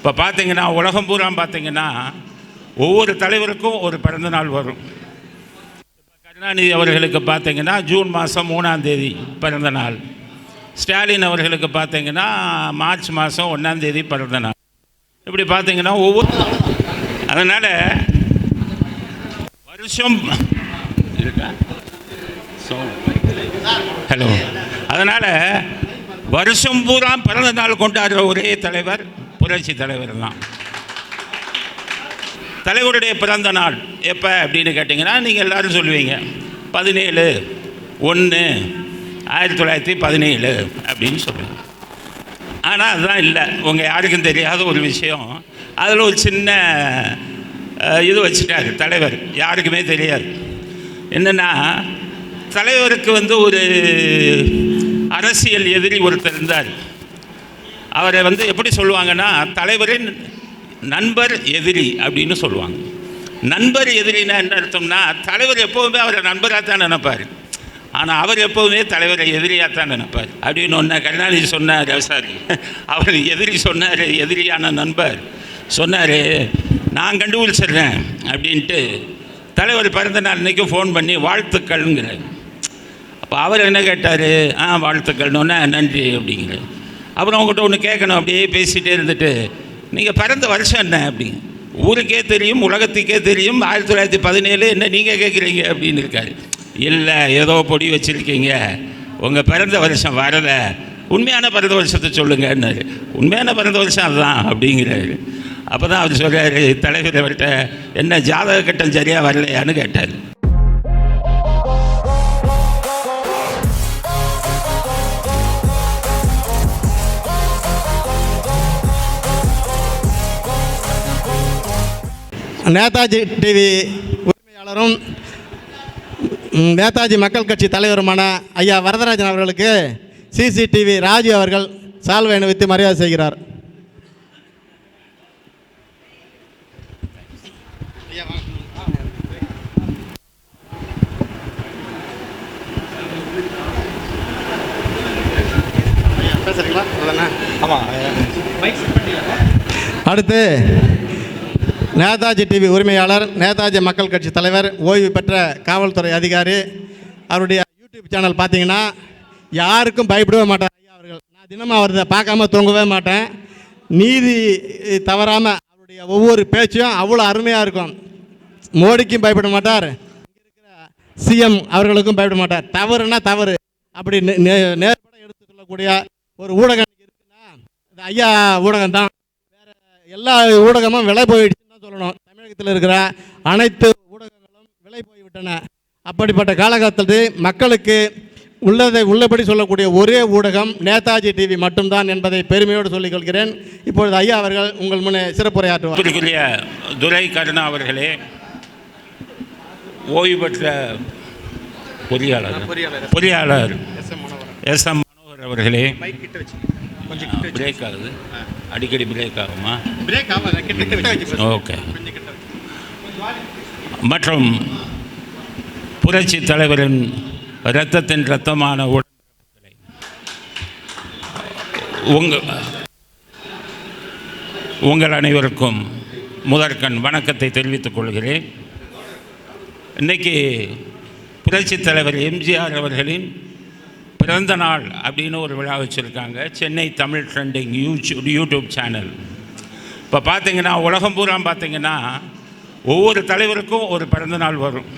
இப்போ பார்த்தீங்கன்னா உலகம் பூரா பார்த்தீங்கன்னா ஒவ்வொரு தலைவருக்கும் ஒரு பிறந்த நாள் வரும். கருணாநிதி அவர்களுக்கு பார்த்தீங்கன்னா ஜூன் மாதம் மூணாம் தேதி பிறந்த நாள். ஸ்டாலின் அவர்களுக்கு பார்த்தீங்கன்னா மார்ச் மாதம் ஒன்றாம் தேதி பிறந்த நாள். இப்படி பார்த்தீங்கன்னா ஒவ்வொரு அதனால் வருஷம் இருக்கா? ஹலோ அதனால் வருஷம் பூரா பிறந்த நாள் கொண்டாடுற ஒரே தலைவர் புரட்சி தலைவர் தான். தலைவருடைய பிறந்த நாள் எப்போ அப்படின்னு கேட்டிங்கன்னா நீங்கள் எல்லோரும் சொல்லுவீங்க பதினேழு ஒன்று ஆயிரத்தி தொள்ளாயிரத்தி பதினேழு அப்படின்னு சொல்லுவீங்க ஆனால் அதுதான் இல்லை. உங்கள் யாருக்கும் தெரியாத ஒரு விஷயம். அதில் ஒரு சின்ன இது வச்சுட்டார் தலைவர். யாருக்குமே தெரியாது. என்னென்னா தலைவருக்கு வந்து ஒரு அரசியல் எதிரி ஒருத்தர் இருந்தார். அவரை வந்து எப்படி சொல்லுவாங்கன்னா தலைவரின் நண்பர் எதிரி அப்படின்னு சொல்லுவாங்க. நண்பர் எதிரினா என்ன அர்த்தம்னா தலைவர் எப்போவுமே அவரை நண்பராக தான் நினைப்பார். ஆனால் அவர் எப்போவுமே தலைவரை எதிரியாக தான் நினைப்பார். அப்படின்னு ஒன்று கருணாநிதி சொன்னார் சார். அவர் எதிரி சொன்னார் எதிரியான நண்பர். சொன்னார் நான் கண்டுபிடிச்சிடுறேன் அப்படின்ட்டு தலைவர் பிறந்த நாள் அன்னைக்கு ஃபோன் பண்ணி வாழ்த்துக்கள்ங்கிறார். அப்போ அவர் என்ன கேட்டார்? ஆ வாழ்த்துக்கள்னு. நன்றி அப்படிங்கிறார். அப்புறம் உங்கள்கிட்ட ஒன்று கேட்கணும் அப்படியே பேசிகிட்டே இருந்துட்டு நீங்கள் பிறந்த வருஷம் என்ன? அப்படிங்க ஊருக்கே தெரியும் உலகத்துக்கே தெரியும் ஆயிரத்தி தொள்ளாயிரத்தி பதினேழு என்ன நீங்கள் கேட்குறீங்க? அப்படின்னு இருக்காரு. இல்லை ஏதோ பொடி வச்சுருக்கீங்க. உங்கள் பிறந்த வருஷம் வரலை. உண்மையான பிறந்த வருஷத்தை சொல்லுங்கன்னாரு. உண்மையான பிறந்த வருஷம் அதுதான் அப்படிங்கிறாரு. அப்போ தான் அவர் சொல்கிறாரு தலைவர் அவர்கிட்ட என்ன ஜாதக கட்டம் சரியாக வரலையான்னு கேட்டார். நேதாஜி டிவி உரிமையாளரும் நேதாஜி மக்கள் கட்சி தலைவருமான ஐயா வரதராஜன் அவர்களுக்கு சிசிடிவி ராஜு அவர்கள் சால்வை அணிவித்து மரியாதை செய்கிறார். அடுத்து நேதாஜி டிவி உரிமையாளர் நேதாஜி மக்கள் கட்சி தலைவர் ஓய்வு பெற்ற காவல்துறை அதிகாரி அவருடைய யூடியூப் சேனல் பார்த்தீங்கன்னா யாருக்கும் பயப்படவே மாட்டார் ஐயா அவர்கள். நான் தினமும் அவரை பார்க்காம தூங்கவே மாட்டேன். நீதி தவறாமல் அவருடைய ஒவ்வொரு பேச்சும் அவ்வளோ அருமையாக இருக்கும். மோடிக்கும் பயப்பட மாட்டார். சிஎம் அவர்களுக்கும் பயப்பட மாட்டார். தவறுனா தவறு. அப்படி நே- நேர்பட எடுத்து சொல்லக்கூடிய ஒரு ஊடகம் இருக்குன்னா இந்த ஐயா ஊடகம் தான் எல்லா ஊடகமும் விலை போயிடுச்சு. தான் சொல்லணும். தமிழகத்தில் இருக்கிற அனைத்து ஊடகங்களும் விலை போய்விட்டன. அப்படிப்பட்ட காலகட்டத்தில் மக்களுக்கு உள்ளதை உள்ளபடி சொல்லக்கூடிய ஒரே ஊடகம் நேதாஜி டிவி மட்டும்தான் என்பதை பெருமையோடு சொல்லிக் கொள்கிறேன் இப்பொழுது ஐயா அவர்கள் உங்கள் முன்னே சிறப்புரையாற்றுவார். துரை கருணா அவர்களே ஓய்வு பெற்ற பொறியாளர். பொறியாளர். S M Manohar. அவர்களே. பிரேக் ஆகுது. அடிக்கடி பிரேக் ஆகுமா? ஓகே மற்றும் புரட்சி தலைவரின் இரத்தத்தின் இரத்தமான உடன்பிறப்புகளை உங்கள் உங்கள் அனைவருக்கும் முதற்கண் வணக்கத்தை தெரிவித்துக் கொள்கிறேன். இன்னைக்கு புரட்சித் தலைவர் எம்ஜிஆர் அவர்களின் பிறந்த நாள் அப்படின்னு ஒரு விழா வச்சுருக்காங்க. Chennai Tamil trending YouTube YouTube channel இப்போ பார்த்தீங்கன்னா உலகம் பூரா பார்த்தீங்கன்னா ஒவ்வொரு தலைவருக்கும் ஒரு பிறந்த நாள் வரும்.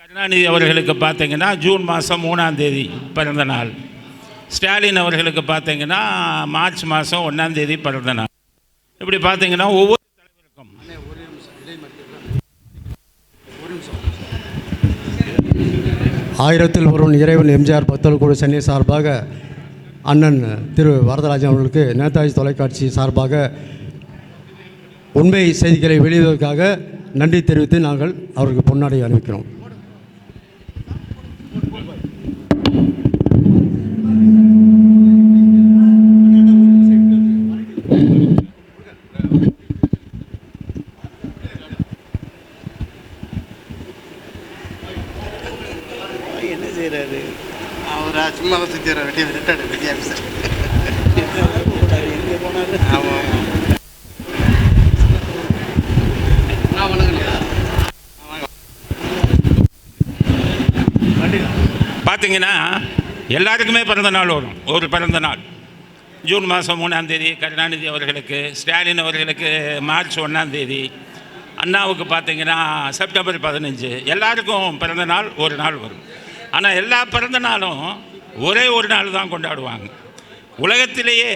கருணாநிதி அவர்களுக்கு பார்த்தீங்கன்னா ஜூன் மாதம் மூணாம் தேதி பிறந்த நாள். ஸ்டாலின் அவர்களுக்கு பார்த்தீங்கன்னா மார்ச் மாதம் ஒன்றாம் தேதி பிறந்த நாள். இப்படி பார்த்தீங்கன்னா ஒவ்வொரு ஆயிரத்தில் ஒருவன் இறைவன் எம்ஜிஆர் பத்தல் குழு சென்னை சார்பாக அண்ணன் திரு வரதராஜன் அவர்களுக்கு நேதாஜி தொலைக்காட்சி சார்பாக உண்மை செய்திகளை வெளியிடுவதற்காக நன்றி தெரிவித்து நாங்கள் அவருக்கு பொன்னாடை அணிவிக்கிறோம் என்ன செய்கிறாரு அவரா சும்மா தான் சுற்றி வெட்டி ரிட்டையர்டு வெட்டி ஆஃபீஸர் ஆமாம் பார்த்தீங்கன்னா எல்லாருக்குமே பிறந்த நாள் வரும். ஒரு பிறந்த நாள். ஜூன் மாதம் மூணாம் தேதி கருணாநிதி அவர்களுக்கு ஸ்டாலின் அவர்களுக்கு மார்ச் ஒன்றாம் தேதி அண்ணாவுக்கு பார்த்தீங்கன்னா செப்டம்பர் பதினஞ்சு. எல்லாருக்கும் பிறந்த நாள் ஒரு நாள் வரும். ஆனால் எல்லா பிறந்த நாளும் ஒரே ஒரு நாள் தான் கொண்டாடுவாங்க. உலகத்திலேயே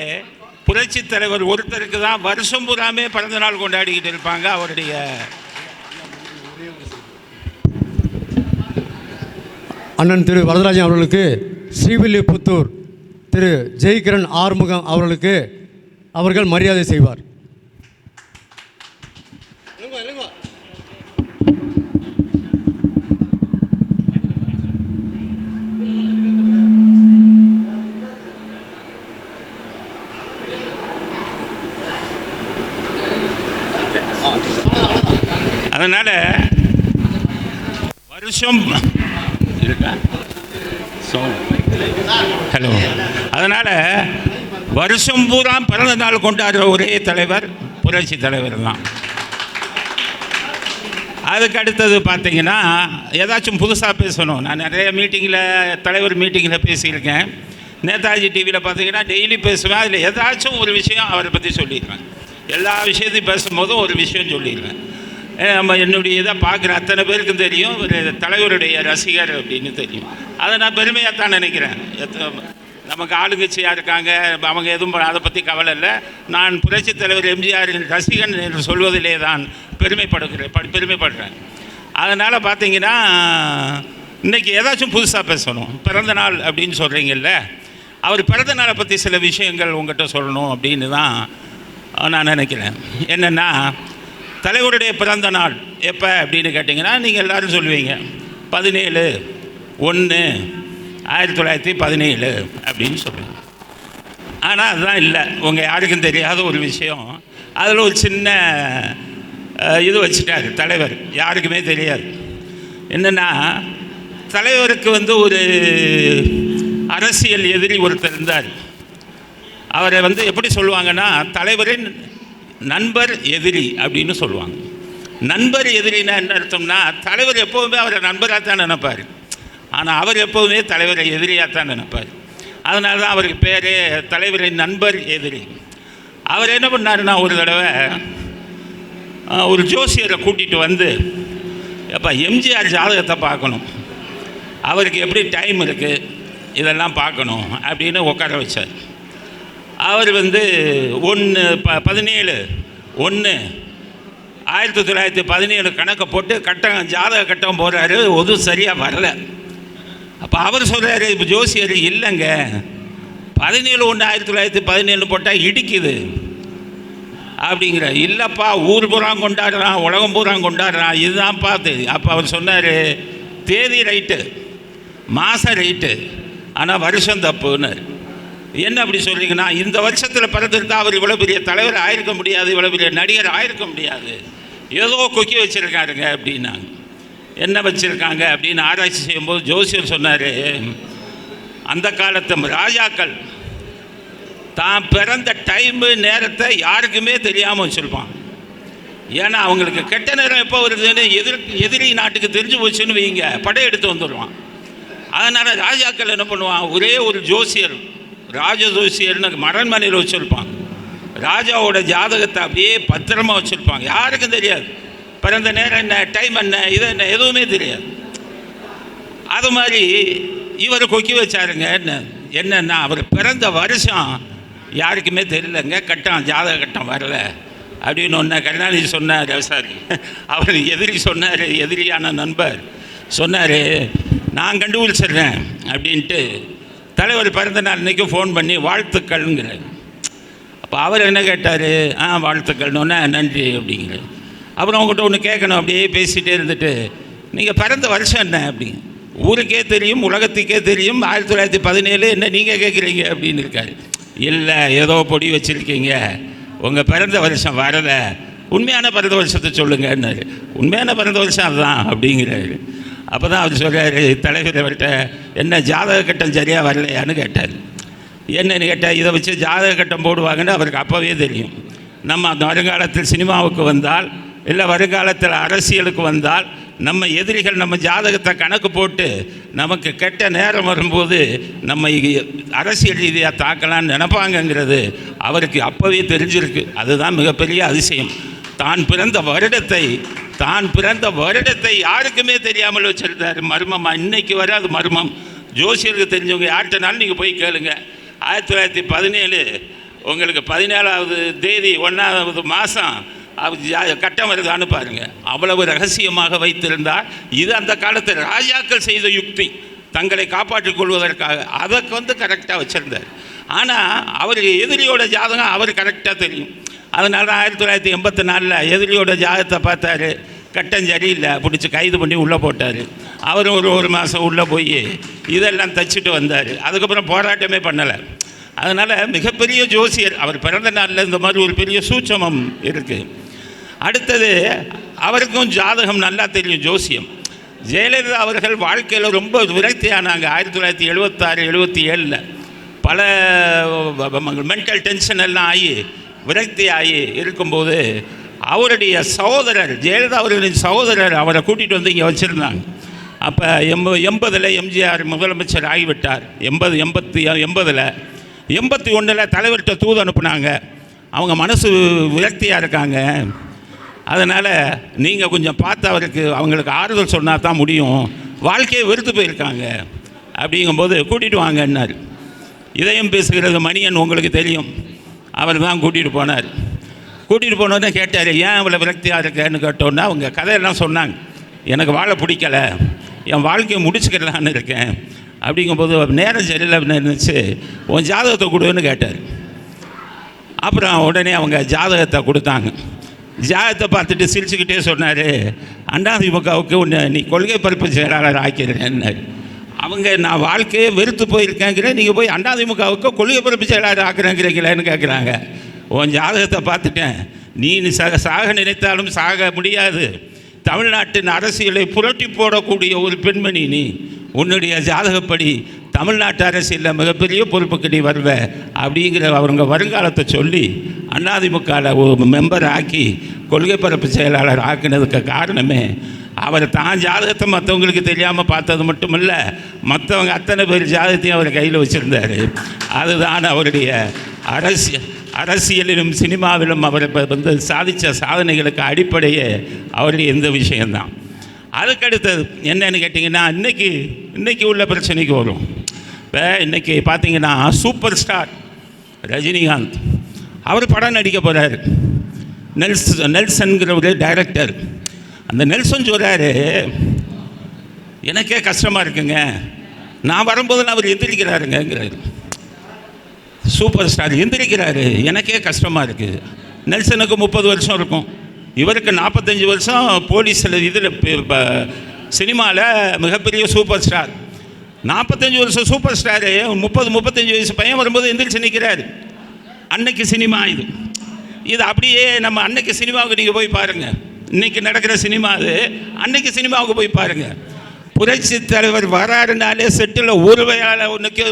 புரட்சி தலைவர் ஒருத்தருக்கு தான் வருஷம் பூராமே பிறந்த நாள் கொண்டாடிக்கிட்டு இருப்பாங்க அவருடைய அண்ணன் திரு வரதராஜன் அவர்களுக்கு ஸ்ரீவில்லிபுத்தூர் திரு ஜெய்கிரண் ஆறுமுகம் அவர்களுக்கு அவர்கள் மரியாதை செய்வார். அதனால் வருஷம் இருக்கா? ஹலோ அதனால் வருஷம் பூரா பிறந்த நாள் கொண்டாடுற ஒரே தலைவர் புரட்சி தலைவர் தான். அதுக்கு அடுத்தது பார்த்தீங்கன்னா ஏதாச்சும் புதுசாக பேசணும். நான் நிறைய மீட்டிங்கில் தலைவர் மீட்டிங்கில் பேசியிருக்கேன். நேதாஜி டிவியில் பார்த்தீங்கன்னா டெய்லி பேசுவேன். அதில் ஏதாச்சும் ஒரு விஷயம் அவரை பற்றி சொல்லிடுவேன். எல்லா விஷயத்தையும் பேசும்போதும் ஒரு விஷயம் சொல்லிடுவேன். நம்ம என்னுடைய இதை பார்க்குற அத்தனை பேருக்கும் தெரியும். ஒரு தலைவருடைய ரசிகர் அப்படின்னு தெரியும். அதை நான் பெருமையாக தான் நினைக்கிறேன். எத்த- நமக்கு ஆளுங்கட்சியாக இருக்காங்க. அவங்க எதுவும் அதை பற்றி கவலை இல்லை. நான் புரட்சித் தலைவர் எம்ஜிஆரின் ரசிகன் என்று சொல்வதிலே தான் பெருமைப்படுகிறேன். ப- பெருமைப்படுறேன். அதனால் பார்த்தீங்கன்னா இன்றைக்கி ஏதாச்சும் புதுசாக பேசணும். பிறந்த நாள் அப்படின்னு சொல்கிறீங்கல்ல அவர் பிறந்த நாளை பற்றி சில விஷயங்கள் உங்கள்கிட்ட சொல்லணும் அப்படின்னு தான் நான் நினைக்கிறேன். என்னென்னா தலைவருடைய பிறந்த நாள். எப்போ அப்படின்னு கேட்டிங்கன்னா நீங்கள் எல்லோரும் சொல்லுவீங்க. பதினேழு ஒன்று ஆயிரத்தி தொள்ளாயிரத்தி பதினேழு அப்படின்னு சொல்லுவீங்க. ஆனால் அதுதான் இல்லை. உங்கள் யாருக்கும் தெரியாத ஒரு விஷயம். அதில் ஒரு சின்ன இது வச்சுட்டார் தலைவர். யாருக்குமே தெரியாது. என்னென்னா தலைவருக்கு வந்து ஒரு அரசியல் எதிரி ஒருத்தர் இருந்தார். அவரை வந்து எப்படி சொல்லுவாங்கன்னா தலைவரின் நண்பர் எதிரி அப்படின்னு சொல்லுவாங்க. நண்பர் எதிரினா என்ன அர்த்தம்னா தலைவர் எப்போவுமே அவரை நண்பராக தான் நினைப்பார். ஆனால் அவர் எப்போவுமே தலைவரை எதிரியாக தான் நினைப்பார். அதனால தான் அவருக்கு பேரே தலைவரின் நண்பர் எதிரி. அவர் என்ன பண்ணாருன்னா ஒரு தடவை ஒரு ஜோசியரை கூட்டிகிட்டு வந்து எப்போ எம்ஜிஆர் ஜாதகத்தை பார்க்கணும். அவருக்கு எப்படி டைம் இருக்குது இதெல்லாம் பார்க்கணும். அப்படின்னு உட்கார வச்சார். அவர் வந்து ஒன்று ப பதினேழு ஒன்று ஆயிரத்தி தொள்ளாயிரத்தி பதினேழு கணக்கை போட்டு கட்டம் ஜாதக கட்டம் போகிறாரு ஒதுவும் சரியாக வரல. அப்போ அவர் சொல்கிறாரு இப்போ ஜோசியர் இல்லைங்க. பதினேழு ஒன்று ஆயிரத்தி தொள்ளாயிரத்தி பதினேழு போட்டால் இடிக்குது. அப்படிங்கிற இல்லைப்பா ஊர் பூரா கொண்டாடுறான் உலகம் பூரா கொண்டாடுறான் இதுதான் பார்த்து. அப்போ அவர் சொன்னார் தேதி ரைட்டு மாதம் ரைட்டு ஆனால் வருஷம் தப்புன்னாரு. என்ன அப்படி சொல்கிறீங்கன்னா இந்த வருஷத்தில் பிறந்திருந்தா அவர் இவ்வளோ பெரிய தலைவர் ஆயிருக்க முடியாது இவ்வளோ பெரிய நடிகர் ஆயிருக்க முடியாது. ஏதோ கொக்கி வச்சுருக்காருங்க அப்படின்னாங்க. என்ன வச்சுருக்காங்க அப்படின்னு ஆராய்ச்சி செய்யும்போது ஜோசியர் சொன்னார் அந்த காலத்து ராஜாக்கள் தான் பிறந்த டைமு நேரத்தை யாருக்குமே தெரியாமல் வச்சுருப்பான் ஏன்னா அவங்களுக்கு கெட்ட நேரம் எப்போ வருதுன்னு எதிர் எதிரி நாட்டுக்கு தெரிஞ்சு போச்சுன்னு வைங்க படையெடுத்து வந்துடுவான் அதனால் ராஜாக்கள் என்ன பண்ணுவான் ஒரே ஒரு ஜோசியர் ராஜதோசியர்னு மரண்மனையில் வச்சுருப்பான் ராஜாவோட ஜாதகத்தை அப்படியே பத்திரமா வச்சுருப்பாங்க. யாருக்கும் தெரியாது. பிறந்த நேரம் என்ன டைம் என்ன இது என்ன எதுவுமே தெரியாது. அது மாதிரி இவர் கொக்கி வச்சாருங்க என்ன என்னென்னா அவர் பிறந்த வருஷம் யாருக்குமே தெரியலங்க. கட்டம் ஜாதக கட்டம் வரல. அப்படின்னு ஒன்று கருணாநிதி சொன்னார் சார். அவர் எதிரி சொன்னார் எதிரியான நண்பர். சொன்னார் நான் கண்டுபிடிச்சிடுறேன் அப்படின்ட்டு தலைவர் பிறந்த நாள் அன்னைக்கு ஃபோன் பண்ணி வாழ்த்துக்கள்ங்கிறார். அப்போ அவர் என்ன கேட்டார்? ஆ வாழ்த்துக்கள்னு நன்றி அப்படிங்கிறார். அப்புறம் அவங்ககிட்ட ஒன்று கேட்கணும். அப்படியே பேசிகிட்டே இருந்துட்டு நீங்கள் பிறந்த வருஷம் என்ன? அப்படிங்க. ஊருக்கே தெரியும் உலகத்துக்கே தெரியும். ஆயிரத்தி தொள்ளாயிரத்தி பதினேழு. என்ன நீங்கள் கேட்குறீங்க அப்படின்னு இருக்காரு. இல்லை ஏதோ பொடி வச்சுருக்கீங்க. உங்கள் பிறந்த வருஷம் வரலை. உண்மையான பிறந்த வருஷத்தை சொல்லுங்கன்னாரு. உண்மையான பிறந்த வருஷம் அதுதான் அப்படிங்கிறாரு. அப்போ தான் அவர் சொல்கிறார் தலைவர் அவர்கிட்ட என்ன ஜாதக கட்டம் சரியாக வரலையான்னு கேட்டார். என்னன்னு கேட்டால் இதை வச்சு ஜாதக கட்டம் போடுவாங்கன்னு அவருக்கு அப்போவே தெரியும். நம்ம அந்த வருங்காலத்தில் சினிமாவுக்கு வந்தால் இல்லை வருங்காலத்தில் அரசியலுக்கு வந்தால் நம்ம எதிரிகள் நம்ம ஜாதகத்தை கணக்கு போட்டு நமக்கு கெட்ட நேரம் வரும்போது நம்ம அரசியல் ரீதியாக தாக்கலாம்னு நினைப்பாங்கங்கிறது அவருக்கு அப்போவே தெரிஞ்சிருக்கு. அதுதான் மிகப்பெரிய அதிசயம். தான் பிறந்த வருடத்தை தான் பிறந்த வருடத்தை யாருக்குமே தெரியாமல் வச்சிருந்தாரு. மர்மம்? இன்னைக்கு வரை அது மர்மம். ஜோசியருக்கு தெரிஞ்சவங்க யார்கிட்டனாலும் நீங்கள் போய் கேளுங்க. ஆயிரத்தி தொள்ளாயிரத்தி பதினேழு உங்களுக்கு பதினேழாவது தேதி ஒன்றாவது மாதம் கட்டம் வருதான்னு பாருங்க. அவ்வளவு ரகசியமாக வைத்திருந்தார். இது அந்த காலத்தில் ராஜாக்கள் செய்த யுக்தி. தங்களை காப்பாற்றிக் கொள்வதற்காக. அதற்கு வந்து கரெக்டாக வச்சுருந்தார். ஆனால் அவருக்கு எதிரியோட ஜாதகம் அவர் கரெக்டாக தெரியும். அதனால தான் ஆயிரத்தி தொள்ளாயிரத்தி எண்பத்தி நாலில் எதிரியோட ஜாதகத்தை பார்த்தாரு. கட்டம் சரியில்லை பிடிச்சி கைது பண்ணி உள்ளே போட்டார். அவரும் ஒரு ஒரு மாதம் உள்ளே போய் இதெல்லாம் தச்சுட்டு வந்தார். அதுக்கப்புறம் போராட்டமே பண்ணலை. அதனால் மிகப்பெரிய ஜோசியர் அவர் பிறந்த நாளில் இந்த மாதிரி ஒரு பெரிய சூட்சமம் இருக்குது அடுத்தது அவருக்கும் ஜாதகம் நல்லா தெரியும் ஜோசியம். ஜெயலலிதா அவர்கள் வாழ்க்கையில் ரொம்ப விரக்தியானாங்க ஆயிரத்தி தொள்ளாயிரத்தி எழுபத்தாறு எழுபத்தி ஏழில். பல மென்டல் டென்ஷன் எல்லாம் ஆகி விரக்தியாகி இருக்கும்போது அவருடைய சகோதரர் ஜெயலலிதா அவர்களின் சகோதரர் அவரை கூட்டிகிட்டு வந்து இங்கே வச்சுருந்தாங்க. அப்போ எண்ப எண்பதில் எம்ஜிஆர் முதலமைச்சர் ஆகிவிட்டார். எண்பது எண்பத்தி எண்பதில். எண்பத்தி ஒன்றில் தலைவர்கிட்ட தூது அனுப்புனாங்க. அவங்க மனசு விரக்தியாக இருக்காங்க. அதனால் நீங்கள் கொஞ்சம் பார்த்து அவருக்கு அவங்களுக்கு ஆறுதல் சொன்னால் தான் முடியும். வாழ்க்கையை வெறுத்து போயிருக்காங்க. அப்படிங்கும்போது கூட்டிகிட்டு வாங்கன்னார். இதயம் பேசுகிறது மணியன் உங்களுக்கு தெரியும். அவர் தான் கூட்டிகிட்டு போனார். கூட்டிகிட்டு போனோடனே கேட்டார் ஏன் இவ்வளோ விரக்தியாக இருக்கேன்னு கேட்டோன்னே அவங்க கதையெல்லாம் சொன்னாங்க. எனக்கு வாழ பிடிக்கல. என் வாழ்க்கையை முடிச்சுக்கிடலான்னு இருக்கேன். அப்படிங்கும்போது நேரம் சரியில்லை நினச்சி உன் ஜாதகத்தை கொடுன்னு கேட்டார். அப்புறம் உடனே அவங்க ஜாதகத்தை கொடுத்தாங்க. ஜாதகத்தை பார்த்துட்டு சிரிச்சுக்கிட்டே சொன்னார் அண்ணாதிமுகவுக்கு உன்னை நீ கொள்கை பரப்பு செயலாளர் ஆக்கிறேன்னாரு அவங்க நான் வாழ்க்கையே வெறுத்து போயிருக்கேங்கிற நீங்கள் போய் அண்ணாதிமுகவுக்கு கொள்கை பிறப்பு செயலாளர் ஆக்குறேங்கிறீங்களேன்னு கேட்குறாங்க உன் ஜாதகத்தை பார்த்துட்டேன். நீ சாக சாக நினைத்தாலும் சாக முடியாது. தமிழ்நாட்டின் அரசியலை புரட்டி போடக்கூடிய ஒரு பெண்மணி நீ. உன்னுடைய ஜாதகப்படி தமிழ்நாட்டு அரசியலில் மிகப்பெரிய பொறுப்புக்கு நீ வருவ அப்படிங்கிற அவங்க வருங்காலத்தை சொல்லி அதிமுகவில் ஒரு மெம்பர் ஆக்கி கொள்கை பரப்பு செயலாளர் ஆக்கினதுக்கு காரணமே அவர் தான் ஜாதகத்தை மற்றவங்களுக்கு தெரியாமல் பார்த்தது மட்டும் இல்லை மற்றவங்க அத்தனை பேர் ஜாதகத்தையும் அவர் கையில் வச்சுருந்தார். அதுதான் அவருடைய அரசியல் அரசியலிலும் சினிமாவிலும் அவர் வந்து சாதித்த சாதனைகளுக்கு அடிப்படையே அவருடைய இந்த விஷயந்தான் அதுக்கடுத்தது என்னன்னு கேட்டிங்கன்னா இன்னைக்கு இன்றைக்கி உள்ள பிரச்சனைக்கு வரும். இப்போ இன்றைக்கி பார்த்தீங்கன்னா சூப்பர் ஸ்டார் ரஜினிகாந்த். அவர் படம் நடிக்க போகிறார் நெல்ஸ் நெல்சன்கிற ஒரு டைரக்டர். அந்த நெல்சன் சொல்கிறாரு எனக்கே கஷ்டமாக இருக்குங்க. நான் வரும்போது அவர் எந்திரிக்கிறாருங்கிறாரு சூப்பர் ஸ்டார் எந்திரிக்கிறாரு. எனக்கே கஷ்டமாக இருக்குது நெல்சனுக்கு முப்பது வருஷம் இருக்கும். இவருக்கு நாற்பத்தஞ்சு வருஷம் போலீஸில் இதில் சினிமாவில் மிகப்பெரிய சூப்பர் ஸ்டார். நாற்பத்தஞ்சு வருஷம் சூப்பர் ஸ்டாரு. முப்பது முப்பத்தஞ்சு வயசு பையன் வரும்போது எந்திரிச்சு நிற்கிறாரு அன்னைக்கு சினிமா இது. இது அப்படியே நம்ம அன்னைக்கு சினிமாவுக்கு நீங்கள் போய் பாருங்கள் இன்னைக்கு நடக்கிற சினிமா அது. அன்னைக்கு சினிமாவுக்கு போய் பாருங்கள் புரட்சி தலைவர் வராருனாலே செட்டில் ஒரு ஒன்றுக்கு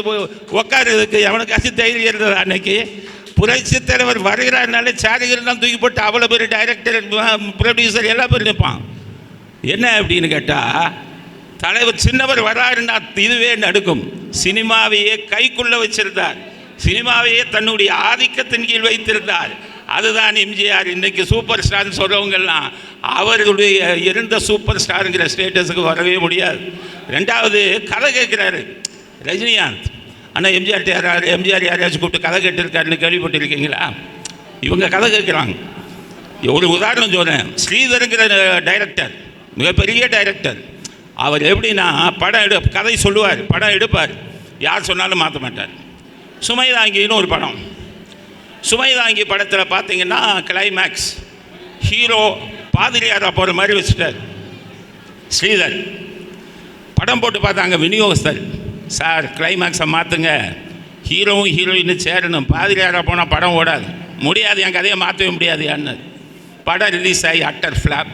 உட்காருறதுக்கு எவனுக்காச்சும் தைரியம் இருந்தது அன்னைக்கு? புரட்சி தலைவர் வருகிறாருனாலே சாரிகள்லாம் தூக்கி போட்டு அவ்வளோ பேர் டைரக்டர் ப்ரொடியூசர் எல்லா பேரும் நிற்பான். என்ன அப்படின்னு கேட்டால் தலைவர் சின்னவர் வராருன்னா இதுவே நடுக்கும். சினிமாவையே கைக்குள்ளே வச்சிருந்தார். சினிமாவையே தன்னுடைய ஆதிக்கத்தின் கீழ் வைத்திருந்தார். அதுதான் எம்ஜிஆர். இன்றைக்கி சூப்பர் ஸ்டார்னு சொல்கிறவங்கெல்லாம் அவர்களுடைய இருந்த சூப்பர் ஸ்டாருங்கிற ஸ்டேட்டஸுக்கு வரவே முடியாது. ரெண்டாவது கதை கேட்குறாரு. ரஜினிகாந்த். ஆனால் எம்ஜிஆர் யாராவது எம்ஜிஆர் யாரையாச்சும் கூப்பிட்டு கதை கேட்டிருக்காருன்னு கேள்விப்பட்டிருக்கீங்களா? இவங்க கதை கேட்குறாங்க. ஒரு உதாரணம் சொல்கிறேன் ஸ்ரீதருங்கிற டைரக்டர் மிகப்பெரிய டைரக்டர். அவர் எப்படின்னா படம் எடு கதை சொல்லுவார் படம் எடுப்பார். யார் சொன்னாலும் மாற்ற மாட்டார். சுமைதாங்கின்னு ஒரு படம். சுமைதாங்கி படத்தில் பார்த்தீங்கன்னா கிளைமேக்ஸ் ஹீரோ பாதிரியாரா போகிற மாதிரி வச்சுட்டார். ஸ்ரீதர். படம் போட்டு பார்த்தாங்க விநியோகஸ்தர். சார் கிளைமேக்ஸை மாற்றுங்க ஹீரோவும் ஹீரோயினும் சேரணும். பாதிரியாரா போனால் படம் ஓடாது. முடியாது என் கதையை மாற்றவே முடியாது யான்னு படம் ரிலீஸ் ஆகி அட்டர் ஃப்ளாப்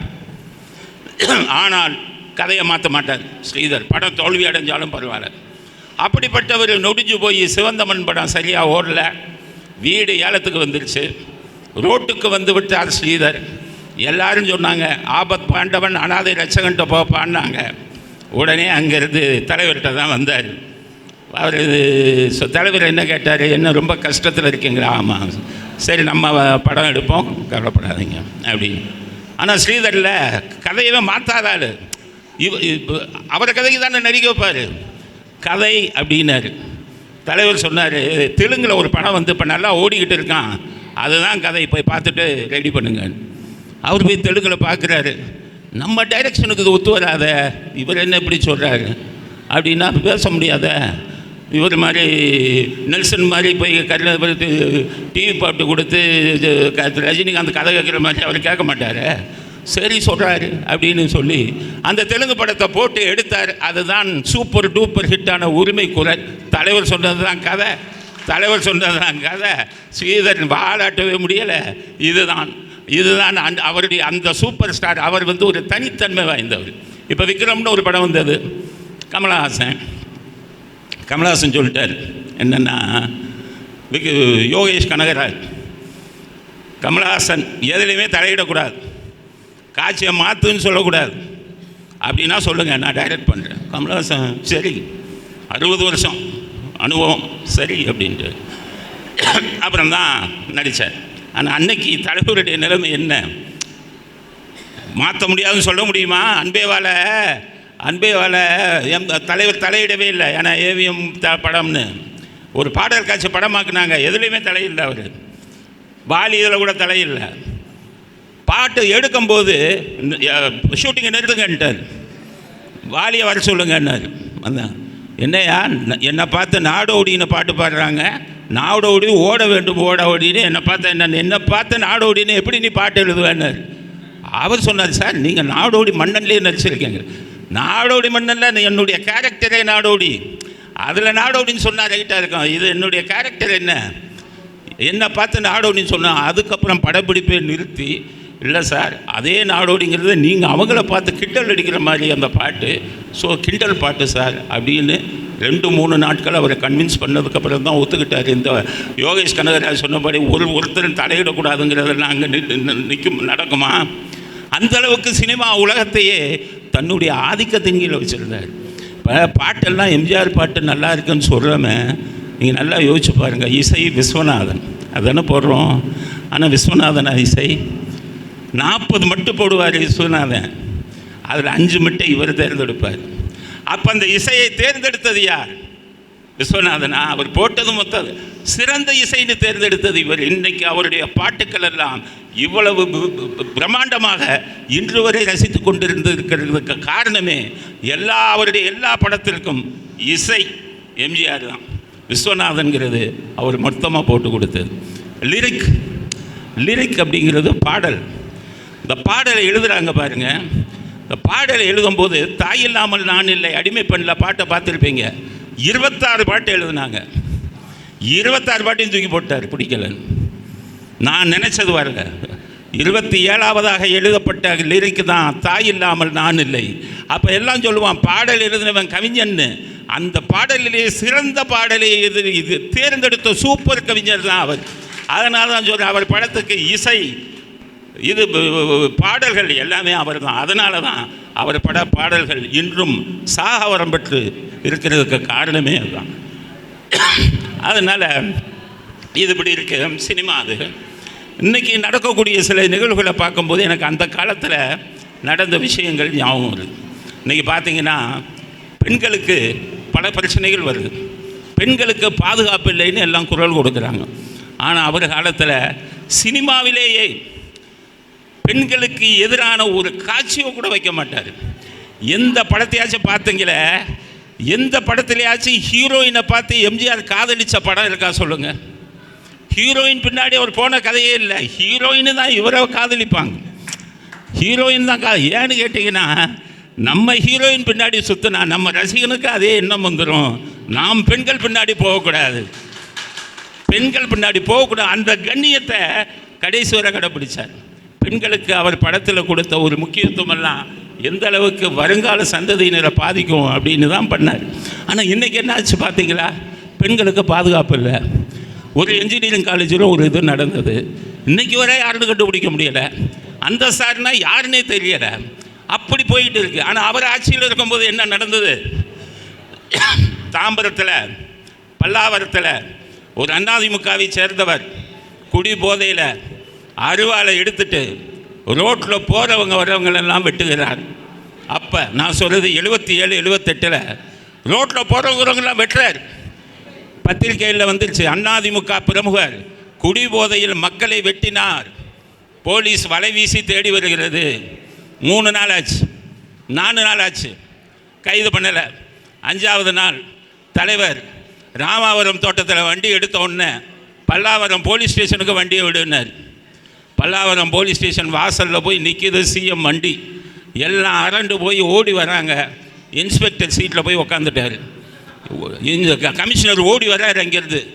ஆனால் கதையை மாற்ற மாட்டார் ஸ்ரீதர். படம் தோல்வி அடைஞ்சாலும் பரவாயில்ல. அப்படிப்பட்டவர் நொடிஞ்சு போய் சிவந்தமன் படம் சரியாக ஓடல. வீடு ஏலத்துக்கு வந்துருச்சு. ரோட்டுக்கு வந்து விட்டார் ஸ்ரீதர் எல்லாரும் சொன்னாங்க ஆபத் பாண்டவன் அனாதை ரச்சகன்ட்ட போப்பான்னாங்க. உடனே அங்கேருந்து தலைவர்கிட்ட தான் வந்தார். அவர் இது சொ- தலைவர் என்ன கேட்டார்? என்ன ரொம்ப கஷ்டத்தில் இருக்கீங்களா? ஆமாம் சரி நம்ம படம் எடுப்போம். கவலைப்படாதீங்க. அப்படின்னு. ஆனால் ஸ்ரீதரில் கதையவே மாற்றாதாள் இவ அவரை கதைக்கு தானே நடிக்க வைப்பார். கதை அப்படின்னாரு. தலைவர் சொன்னார் தெலுங்கில் ஒரு படம் வந்து இப்போ நல்லா ஓடிக்கிட்டு இருக்கான். அதுதான் கதை. போய் பார்த்துட்டு ரெடி பண்ணுங்க அவர் போய் தெலுங்கில் பார்க்குறாரு. நம்ம டைரக்ஷனுக்கு இது ஒத்து வராத. இவர் என்ன இப்படி சொல்கிறாரு அப்படின்னா பேச முடியாத. இவர் மாதிரி நெல்சன் மாதிரி போய் கருண் டிவி பாட்டு கொடுத்து இது ரஜினிகாந்த் கதை கேட்குற மாதிரி அவர் கேட்க மாட்டார். சரி சொல்கிறாரு அப்படின்னு சொல்லி அந்த தெலுங்கு படத்தை போட்டு எடுத்தார். அதுதான் சூப்பர் டூப்பர் ஹிட்டான உரிமை குரல். தலைவர் சொன்னது தான் கதை. தலைவர் சொன்னது தான் கதை. ஸ்ரீதர் வாழாட்டவே முடியலை. இதுதான். இதுதான் அந்த அவருடைய அந்த சூப்பர் ஸ்டார் அவர் வந்து ஒரு தனித்தன்மை வாய்ந்தவர். இப்போ விக்ரம்னு ஒரு படம் வந்தது. கமலஹாசன். கமலஹாசன் சொல்லிட்டார். என்னென்னா விக்கு யோகேஷ் கனகராஜ். கமலஹாசன் எதுலேயுமே தலையிடக்கூடாது. காட்சியை மாற்றுன்னு சொல்லக்கூடாது. அப்படின்னா சொல்லுங்கள் நான் டைரக்ட் பண்ணுறேன் கமலஹாசன் சரி. அறுபது வருஷம் அனுபவம் சரி அப்படின்ட்டு. அப்புறம் தான் நடித்தார் ஆனால் அன்னைக்கு தலைவருடைய நிலைமை என்ன? மாற்ற முடியாதுன்னு சொல்ல முடியுமா? அன்பேவால அன்பேவால எம் தலைவர் தலையிடவே இல்லை. ஏன்னா ஏவிஎம் த படம்னு. ஒரு பாடல் காட்சி படமாக்குனாங்க. எதுலேயுமே தலையில்லை அவர். வாலி இதில் கூட தலையில்லை பாட்டு எடுக்கும்போது ஷூட்டிங்கை நிறுத்துங்கன்ட்டார். வாலியை வர சொல்லுங்கன்னார். வந்தான் என்னையா என்னை பார்த்து நாடோடின்னு பாட்டு பாடுறாங்க. நாடோடி ஓட வேண்டும் ஓட ஓடின்னு என்னை பார்த்தா என்ன என்னை பார்த்து நாடோடின்னு எப்படி நீ பாட்டு எழுதுவேன்னாரு? அவர் சொன்னார் சார் நீங்கள் நாடோடி மன்னன்லேயே நடிச்சிருக்கீங்க. நாடோடி மன்னனில் என்னுடைய கேரக்டரே நாடோடி அதில் நாடோடின்னு சொன்னால் ரைட்டாக இருக்கும். இது என்னுடைய கேரக்டர் என்ன? என்னை பார்த்து நாடோடின்னு சொன்னால் அதுக்கப்புறம் படப்பிடிப்பை நிறுத்தி இல்லை சார் அதே நாடோடிங்கிறது நீங்கள் அவங்கள பார்த்து கிண்டல் அடிக்கிற மாதிரி அந்த பாட்டு. ஸோ கிண்டல் பாட்டு சார் அப்படின்னு ரெண்டு மூணு நாட்கள் அவரை கன்வின்ஸ் பண்ணதுக்கப்புறம் தான் ஒத்துக்கிட்டார். இந்த யோகேஷ் கனகராஜ் சொன்னபடி ஒரு ஒருத்தரும் தலையிடக்கூடாதுங்கிறத நாங்கள் நிற்கும் நடக்குமா? அந்தளவுக்கு சினிமா உலகத்தையே தன்னுடைய ஆதிக்கத்தின் கீழே வச்சுருந்தார். இப்போ பாட்டெல்லாம் எம்ஜிஆர் பாட்டு நல்லா இருக்குன்னு சொல்கிறோமே நீங்கள் நல்லா யோசிச்சு பாருங்கள் இசை விஸ்வநாதன். அதானே போடுறோம். ஆனால் விஸ்வநாதனா இசை நாற்பது மட்டும் போடுவார் விஸ்வநாதன். அதில் அஞ்சு மட்டும் இவர் தேர்ந்தெடுப்பார். அப்போ அந்த இசையை தேர்ந்தெடுத்தது யார்? விஸ்வநாதனா? அவர் போட்டது மொத்தம் சிறந்த இசைன்னு தேர்ந்தெடுத்தது இவர். இன்னைக்கு அவருடைய பாட்டுக்கள் எல்லாம் இவ்வளவு பிரம்மாண்டமாக இன்று வரை ரசித்து கொண்டிருந்திருக்கிறதுக்கு காரணமே எல்லா அவருடைய எல்லா படத்திற்கும் இசை எம்ஜிஆர் தான். விஸ்வநாதன்கிறது அவர் மொத்தமாக போட்டு கொடுத்தது. லிரிக். லிரிக் அப்படிங்கிறது பாடல். இந்த பாடலை எழுதுகிறாங்க பாருங்க. இந்த பாடலை எழுதும்போது தாய் இல்லாமல் நான் இல்லை அடிமை பெண்ணில் பாட்டை பார்த்துருப்பீங்க. இருபத்தாறு பாட்டு எழுதுனாங்க. இருபத்தாறு பாட்டையும் தூக்கி போட்டார் பிடிக்கலன்னு. நான் நினைச்சது பாருங்க இருபத்தி ஏழாவதாக எழுதப்பட்ட லிரிக்கு தான் தாய் இல்லாமல் நான் இல்லை. அப்போ எல்லாம் சொல்லுவான் பாடல் எழுதினவன் கவிஞன்னு. அந்த பாடலிலே சிறந்த பாடலை இது இது தேர்ந்தெடுத்த சூப்பர் கவிஞர் தான் அவர். அதனால தான் சொல்கிறேன் அவர் படத்துக்கு இசை இது பாடல்கள் எல்லாமே அவர் தான் அதனால தான் அவர் பட பாடல்கள் இன்றும் சாகவரம் பெற்று இருக்கிறதுக்கு காரணமே அதுதான். அதனால் இது இப்படி இருக்கு. சினிமா அது. இன்னைக்கு நடக்கக்கூடிய சில நிகழ்வுகளை பார்க்கும்போது எனக்கு அந்த காலத்தில் நடந்த விஷயங்கள் ஞாபகம் வருது. இன்றைக்கி பார்த்தீங்கன்னா பெண்களுக்கு பல பிரச்சனைகள் வருது. பெண்களுக்கு பாதுகாப்பு இல்லைன்னு எல்லாம் குரல் கொடுக்குறாங்க. ஆனால் அவர் காலத்தில் சினிமாவிலேயே பெண்களுக்கு எதிரான ஒரு காட்சியை கூட வைக்க மாட்டார். எந்த படத்தையாச்சும் பார்த்தீங்களே எந்த படத்துலையாச்சும் ஹீரோயினை பார்த்து எம்ஜிஆர் காதலித்த படம் இருக்கா சொல்லுங்க. ஹீரோயின் பின்னாடி அவர் போன கதையே இல்லை. ஹீரோயின் தான் இவரை காதலிப்பாங்க. ஹீரோயின் தான் கா ஏன்னு கேட்டிங்கன்னா நம்ம ஹீரோயின் பின்னாடி சுற்றினா நம்ம ரசிகனுக்கு அதே எண்ணம் வந்துடும் நாம் பெண்கள் பின்னாடி போகக்கூடாது. பெண்கள் பின்னாடி போகக்கூடாது. அந்த கண்ணியத்தை கடைசி வரை கடைப்பிடிச்சார். பெண்களுக்கு அவர் படத்தில் கொடுத்த ஒரு முக்கியத்துவமெல்லாம் எந்த அளவுக்கு வருங்கால சந்ததியினரை பாதிக்கும்? அப்படின்னு தான் பண்ணார். ஆனால் இன்றைக்கி என்ன ஆச்சு பார்த்தீங்களா பெண்களுக்கு பாதுகாப்பு இல்லை. ஒரு இன்ஜினியரிங் காலேஜில் ஒரு இது நடந்தது. இன்றைக்கி வரை யாருன்னு கண்டுபிடிக்க முடியலை. அந்த சார்னா யாருன்னே தெரியலை. அப்படி போயிட்டு இருக்கு. ஆனால் அவர் ஆட்சியில் இருக்கும்போது என்ன நடந்தது? தாம்பரத்தில் பல்லாவரத்தில் ஒரு அண்ணாதிமுகவை சேர்ந்தவர் குடி போதையில் அருவாளை எடுத்துட்டு ரோட்டில் போகிறவங்க வரவங்களெல்லாம் வெட்டுகிறார். அப்போ நான் சொல்கிறது எழுபத்தி ஏழு எழுபத்தெட்டில் ரோட்டில் போகிறவங்களெல்லாம் வெட்டுறார். பத்திரிகையில் வந்துருச்சு அண்ணாதிமுக பிரமுகர் குடி போதையில் மக்களை வெட்டினார். போலீஸ் வலை வீசி தேடி வருகிறது. மூணு நாள் ஆச்சு நாலு நாள் ஆச்சு கைது பண்ணலை. அஞ்சாவது நாள் தலைவர் ராமாவரம் தோட்டத்தில் வண்டி எடுத்த உடனே பல்லாவரம் போலீஸ் ஸ்டேஷனுக்கு வண்டியை விடுனார். பல்லாவரம் போலீஸ் ஸ்டேஷன் வாசலில் போய் நிற்கிது சிஎம் வண்டி. எல்லாம் அரண்டு போய் ஓடி வராங்க. இன்ஸ்பெக்டர் சீட்டில் போய் உக்காந்துட்டார். இந்த க- கமிஷனர் ஓடி வர்றாரு அங்கேருந்து.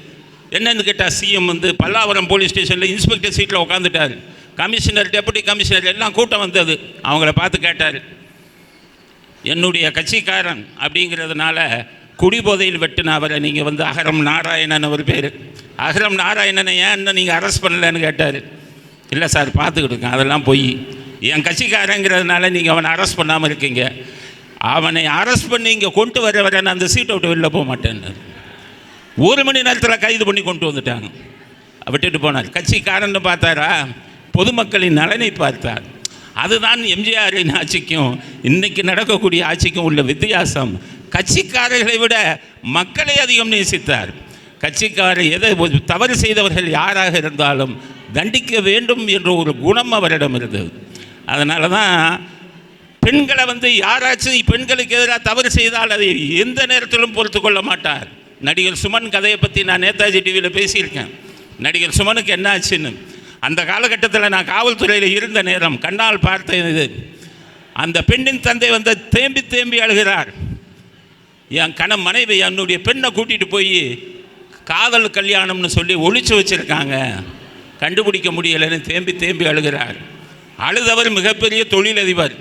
என்னன்னு கேட்டால் சிஎம் வந்து பல்லாவரம் போலீஸ் ஸ்டேஷனில் இன்ஸ்பெக்டர் சீட்டில் உட்காந்துட்டார் கமிஷனர் டெபுட்டி கமிஷனர் எல்லாம் கூட்டம் வந்தது. அவங்கள பார்த்து கேட்டார். என்னுடைய கட்சிக்காரன் அப்படிங்கிறதுனால குடிபோதையில் வெட்டின அவரை நீங்கள் வந்து அகரம் நாராயணன் அவர் பேர். அகரம் நாராயணனை ஏன் இன்னும் நீங்கள் அரெஸ்ட் பண்ணலன்னு கேட்டார். இல்லை சார் பார்த்துக்கிட்டு இருக்கேன். அதெல்லாம் போய். என் கட்சிக்காரங்கிறதுனால நீங்கள் அவனை அரெஸ்ட் பண்ணாமல் இருக்கீங்க. அவனை அரெஸ்ட் பண்ணி இங்கே கொண்டு வர வர நான் அந்த சீட்டை விட்டு வெளில போக மாட்டேன்னு ஒரு மணி நேரத்தில் கைது பண்ணி கொண்டு வந்துட்டாங்க. விட்டுட்டு போனார். கட்சிக்காரன்னு பார்த்தாரா? பொதுமக்களின் நலனை பார்த்தார். அதுதான் எம்ஜிஆரின் ஆட்சிக்கும் இன்னைக்கு நடக்கக்கூடிய ஆட்சிக்கும் உள்ள வித்தியாசம். கட்சிக்காரர்களை விட மக்களை அதிகம் நேசித்தார். கட்சிக்காரர் எதை ஒரு தவறு செய்தவர்கள் யாராக இருந்தாலும் தண்டிக்க வேண்டும் என்ற ஒரு குணம் அவரிடம் இருந்தது. அதனால தான் பெண்களை வந்து யாராச்சும் பெண்களுக்கு எதிராக தவறு செய்தால் அதை எந்த நேரத்திலும் பொறுத்து கொள்ள மாட்டார். நடிகர் சுமன் கதையை பற்றி நான் நேதாஜி டிவியில் பேசியிருக்கேன். நடிகர் சுமனுக்கு என்ன ஆச்சுன்னு அந்த காலகட்டத்தில் நான் காவல்துறையில் இருந்த நேரம் கண்ணால் பார்த்த இது. அந்த பெண்ணின் தந்தை வந்து தேம்பி தேம்பி அழுகிறார். என் கண மனைவி என்னுடைய பெண்ணை கூட்டிகிட்டு போய் காதல் கல்யாணம்னு சொல்லி ஒழிச்சு வச்சுருக்காங்க. கண்டுபிடிக்க முடியலைன்னு தேம்பி தேம்பி அழுகிறார். அழுதவர் மிகப்பெரிய தொழிலதிபர்.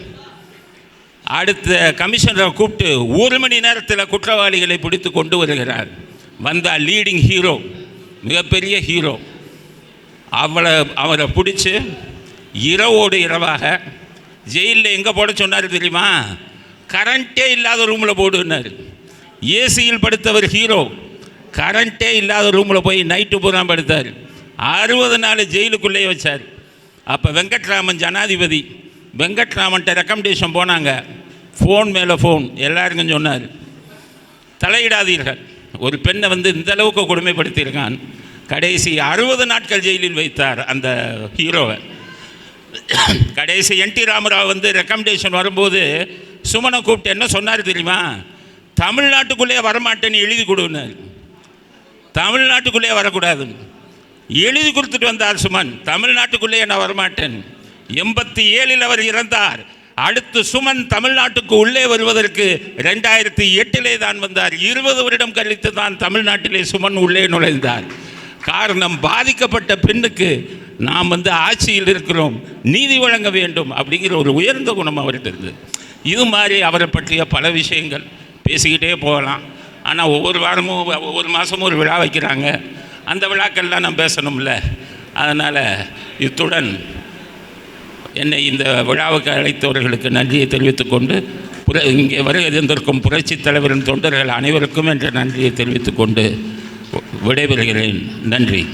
அடுத்த கமிஷனரை கூப்பிட்டு ஒரு மணி நேரத்தில் குற்றவாளிகளை பிடித்து கொண்டு வருகிறார். வந்தால் லீடிங் ஹீரோ மிகப்பெரிய ஹீரோ அவளை அவரை பிடிச்சி இரவோடு இரவாக ஜெயிலில் எங்கே போட சொன்னார் தெரியுமா? கரண்ட்டே இல்லாத ரூமில் போடுனார் ஏசியில் படுத்தவர் ஹீரோ கரண்ட்டே இல்லாத ரூமில் போய் நைட்டு பூரா படுத்தார். அறுபது நாள் ஜெயிலுக்குள்ளேயே வச்சார். அப்போ வெங்கட்ராமன் ஜனாதிபதி வெங்கட்ராமன்ட்ட ரெக்கமெண்டேஷன் போனாங்க. ஃபோன் மேலே ஃபோன் எல்லாருக்கும் சொன்னார். தலையிடாதீர்கள். ஒரு பெண்ணை வந்து இந்த அளவுக்கு கொடுமைப்படுத்தியிருக்கான். கடைசி அறுபது நாட்கள் ஜெயிலில் வைத்தார் அந்த ஹீரோவை. கடைசி என் டி ராமராவ் வந்து ரெக்கமெண்டேஷன் வரும்போது சுமனை கூப்பிட்டு என்ன சொன்னார் தெரியுமா? தமிழ்நாட்டுக்குள்ளேயே வரமாட்டேன்னு எழுதி கொடுனார் தமிழ்நாட்டுக்குள்ளேயே வரக்கூடாது எழுதி கொடுத்துட்டு வந்தார் சுமன். தமிழ்நாட்டுக்குள்ளே நான் வரமாட்டேன். எண்பத்தி ஏழில் அவர் இறந்தார். அடுத்து சுமன் தமிழ்நாட்டுக்கு உள்ளே வருவதற்கு ரெண்டாயிரத்தி எட்டிலே தான் வந்தார். இருபது வருடம் கழித்து தான் தமிழ்நாட்டிலே சுமன் உள்ளே நுழைந்தார். காரணம் பாதிக்கப்பட்ட பெண்ணுக்கு நாம் வந்து ஆட்சியில் இருக்கிறோம். நீதி வழங்க வேண்டும் அப்படிங்கிற ஒரு உயர்ந்த குணம் அவர்கிட்ட இருந்தது. இது மாதிரி அவரை பற்றிய பல விஷயங்கள். பேசிக்கிட்டே போகலாம். ஆனால் ஒவ்வொரு வாரமும் ஒவ்வொரு மாதமும் ஒரு விழா வைக்கிறாங்க. அந்த விழாக்கள்லாம் நான் பேசணும்ல. அதனால் இத்துடன் என்னை இந்த விழாவுக்கு அழைத்தவர்களுக்கு நன்றியை தெரிவித்துக் கொண்டு புர இங்கே வருகிறந்திருக்கும் புரட்சித் தலைவரின் தொண்டர்கள் அனைவருக்கும் என்ற நன்றியை தெரிவித்துக் கொண்டு விடைபெறுகிறேன். நன்றி.